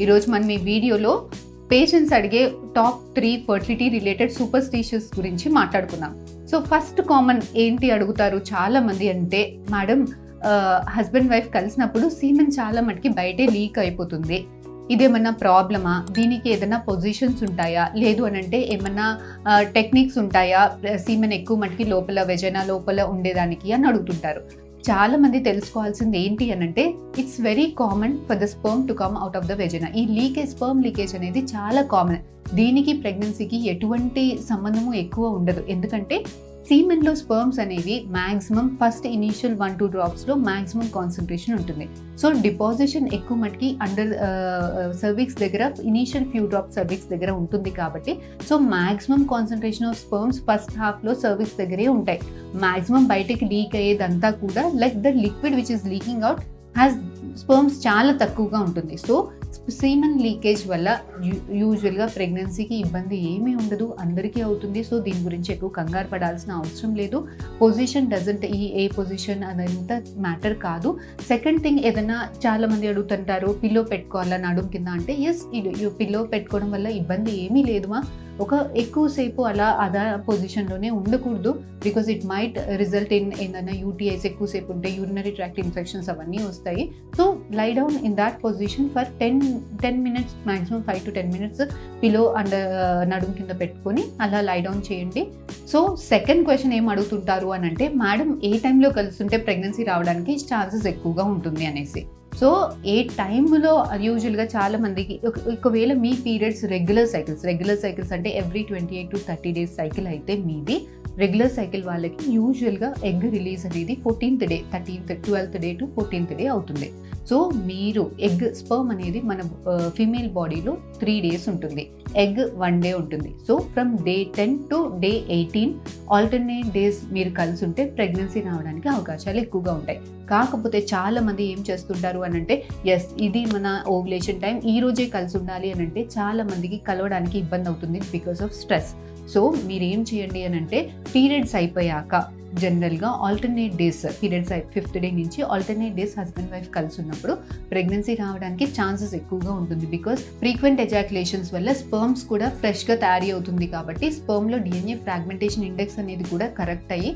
ఈరోజు మనం ఈ వీడియోలో పేషెంట్స్ అడిగే top three fertility related superstitious గురించి మాట్లాడుకుందాం. సో ఫస్ట్ కామన్ ఏంటి అడుగుతారు చాలామంది అంటే మేడం హస్బెండ్ వైఫ్ కలిసినప్పుడు సీమెన్ చాలా మటుకి బయటే లీక్ అయిపోతుంది. ఇదేమన్నా ప్రాబ్లమా దీనికి ఏదైనా పొజిషన్స్ ఉంటాయా? లేదు అని అంటే ఏమన్నా టెక్నిక్స్ ఉంటాయా? సీమెన్ ఎక్కువ మటుకి లోపల వెజైనా లోపల ఉండేదానికి అని అడుగుతుంటారు. చాలా మంది తెలుసుకోవాల్సింది ఏంటి అని అంటే it's very common for the sperm to come out of the vagina ఈ లీకేజ్ స్పర్మ్ లీకేజ్ అనేది చాలా కామన్ దీనికి ప్రెగ్నెన్సీకి ఎటువంటి సంబంధము ఎక్కువ ఉండదు. ఎందుకంటే సీమెన్లో స్పర్మ్స్ అనేవి maximum first initial one two డ్రాప్స్లో maximum concentration ఉంటుంది. సో డిపాజిషన్ ఎక్కువ మటుకి అండర్ సర్విక్స్ దగ్గర ఇనీషియల్ ఫ్యూ డ్రాప్ సర్విక్స్ దగ్గర ఉంటుంది కాబట్టి so maximum concentration of sperms first హాఫ్లో సర్విక్స్ దగ్గరే ఉంటాయి. మ్యాక్సిమం బయటకి లీక్ అయ్యేదంతా కూడా like the liquid which is leaking out has sperms చాలా తక్కువగా ఉంటుంది. సో సీమన్ లీకేజ్ వల్ల యూజువల్గా ప్రెగ్నెన్సీకి ఇబ్బంది ఏమీ ఉండదు అందరికీ అవుతుంది. సో దీని గురించి ఎక్కువ కంగారు పడాల్సిన అవసరం లేదు. పొజిషన్ డజంట్ ఈ ఏ పొజిషన్ అదంతా మ్యాటర్ కాదు. సెకండ్ థింగ్ ఏదైనా చాలామంది అడుగుతుంటారు పిల్లో పెట్టుకోవాలని అడుగు కింద? అంటే ఎస్ ఇది పిల్లో పెట్టుకోవడం వల్ల ఇబ్బంది ఏమీ లేదుమా ఒక ఎక్కువసేపు అలా అదా పొజిషన్లోనే ఉండకూడదు because it might result in ఏదైనా యూటీఐస్ ఎక్కువసేపు ఉంటే యూరినరీ ట్రాక్ట్ ఇన్ఫెక్షన్స్ అవన్నీ వస్తాయి. So lie down in that position for ten ten minutes maximum five to ten minutes pillow under నడుము కింద పెట్టుకొని అలా లై డౌన్ చేయండి. సో సెకండ్ క్వశ్చన్ ఏం అడుగుతుంటారు అని అంటే మేడం ఏ టైంలో కలుస్తుంటే ప్రెగ్నెన్సీ రావడానికి ఛాన్సెస్ ఎక్కువగా ఉంటుంది అనేసి. సో ఏ టైంలో యూజువల్గా చాలా మందికి ఒకవేళ మీ periods regular cycles regular cycles అంటే every twenty eight to thirty days cycle అయితే మీది రెగ్యులర్ సైకిల్ వాళ్ళకి యూజువల్గా ఎగ్ రిలీజ్ అనేది fourteenth day thirteenth twelfth day to fourteenth day అవుతుంది. సో మీరు ఎగ్ స్పర్మ్ అనేది మన ఫీమేల్ బాడీలో త్రీ డేస్ ఉంటుంది. ఎగ్ వన్ డే ఉంటుంది. So from day ten to day eighteen alternate days మీరు కలిసి ఉంటే ప్రెగ్నెన్సీ రావడానికి అవకాశాలు ఎక్కువగా ఉంటాయి. కాకపోతే చాలామంది ఏం చేస్తుంటారు అని అంటే ఎస్ ఇది మన ఓవులేషన్ టైం ఈ రోజే కలిసి ఉండాలి అని అంటే చాలామందికి కలవడానికి ఇబ్బంది అవుతుంది బికాస్ ఆఫ్ స్ట్రెస్ సో మీరు ఏం చేయండి అని అంటే పీరియడ్స్ అయిపోయాక జనరల్గా alternate days periods fifth day నుంచి ఆల్టర్నేట్ డేస్ హస్బెండ్ వైఫ్ కలిసి ఉన్నప్పుడు ప్రెగ్నెన్సీ రావడానికి ఛాన్సెస్ ఎక్కువగా ఉంటుంది బికాస్ ఫ్రీక్వెంట్ ఎజాక్యులేషన్స్ వల్ల స్పర్మ్స్ కూడా ఫ్రెష్గా తయారీ అవుతుంది కాబట్టి స్పర్మ్లో డిఎన్ఏ ఫ్రాగ్మెంటేషన్ ఇండెక్స్ అనేది కూడా కరెక్ట్ అయ్యి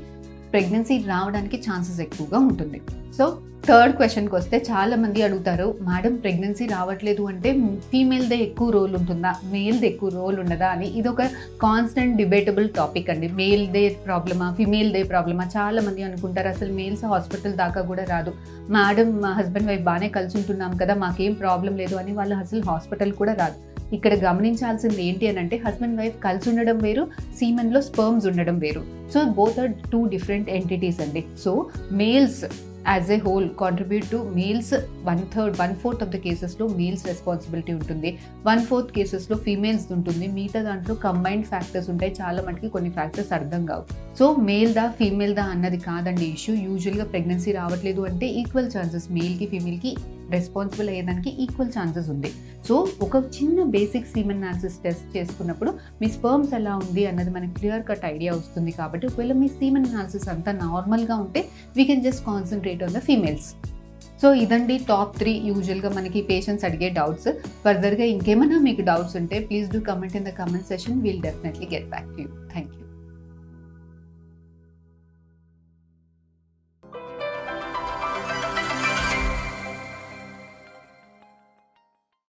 ప్రెగ్నెన్సీ రావడానికి ఛాన్సెస్ ఎక్కువగా ఉంటుంది. సో థర్డ్ క్వశ్చన్కి వస్తే చాలా మంది అడుగుతారు మేడం ప్రెగ్నెన్సీ రావట్లేదు అంటే ఫీమేల్దే ఎక్కువ రోల్ ఉంటుందా? మేల్ది ఎక్కువ రోల్ ఉండదా? అని. ఇది ఒక కాన్స్టెంట్ డిబేటబుల్ టాపిక్ అండి మేల్దే ప్రాబ్లమా ఫీమేల్దే ప్రాబ్లమా చాలా మంది అనుకుంటారు అసలు మేల్స్ హాస్పిటల్ దాకా కూడా రాదు. మేడం మా హస్బెండ్ వైఫ్ బాగానే కలిసి ఉంటున్నాం కదా మాకేం ప్రాబ్లం లేదు అని. వాళ్ళు అసలు హాస్పిటల్ కూడా రాదు. ఇక్కడ గమనించాల్సింది ఏంటి అని అంటే హస్బెండ్ వైఫ్ కలిసి ఉండడం వేరు సీమెన్లో స్పర్మ్స్ ఉండడం వేరు. So both are two different entities అండి. So males as a whole contribute to males one third one fourth of the కేసెస్లో మేల్స్ రెస్పాన్సిబిలిటీ ఉంటుంది. వన్ ఫోర్త్ కేసెస్లో ఫీమేల్స్ ఉంటుంది. మిగతా దాంట్లో కంబైన్డ్ ఫ్యాక్టర్స్ ఉంటాయి. చాలా మటుకి కొన్ని ఫ్యాక్టర్స్ అర్థం కావు. సో మేల్ దా ఫీమేల్ దా అన్నది కాదండి ఇష్యూ యూజువల్గా ప్రెగ్నెన్సీ రావట్లేదు అంటే ఈక్వల్ ఛాన్సెస్ మేల్కి ఫీమేల్కి రెస్పాన్సిబుల్ అయ్యేదానికి ఈక్వల్ ఛాన్సెస్ ఉంది. సో ఒక చిన్న బేసిక్ సీమన్ అనాలిసిస్ టెస్ట్ చేసుకున్నప్పుడు మీ స్పర్మ్స్ ఎలా ఉంది అన్నది మనకి క్లియర్ కట్ ఐడియా వస్తుంది కాబట్టి ఒకవేళ మీ సీమెన్ అనాలిసిస్ అంతా నార్మల్గా ఉంటే we can just concentrate on the females so ఇదండి టాప్ త్రీ యూజువల్గా మనకి పేషెంట్స్ అడిగే డౌట్స్ ఫర్దర్గా ఇంకేమైనా మీకు డౌట్స్ ఉంటే please do comment in the comment session we'll definitely get back to thank you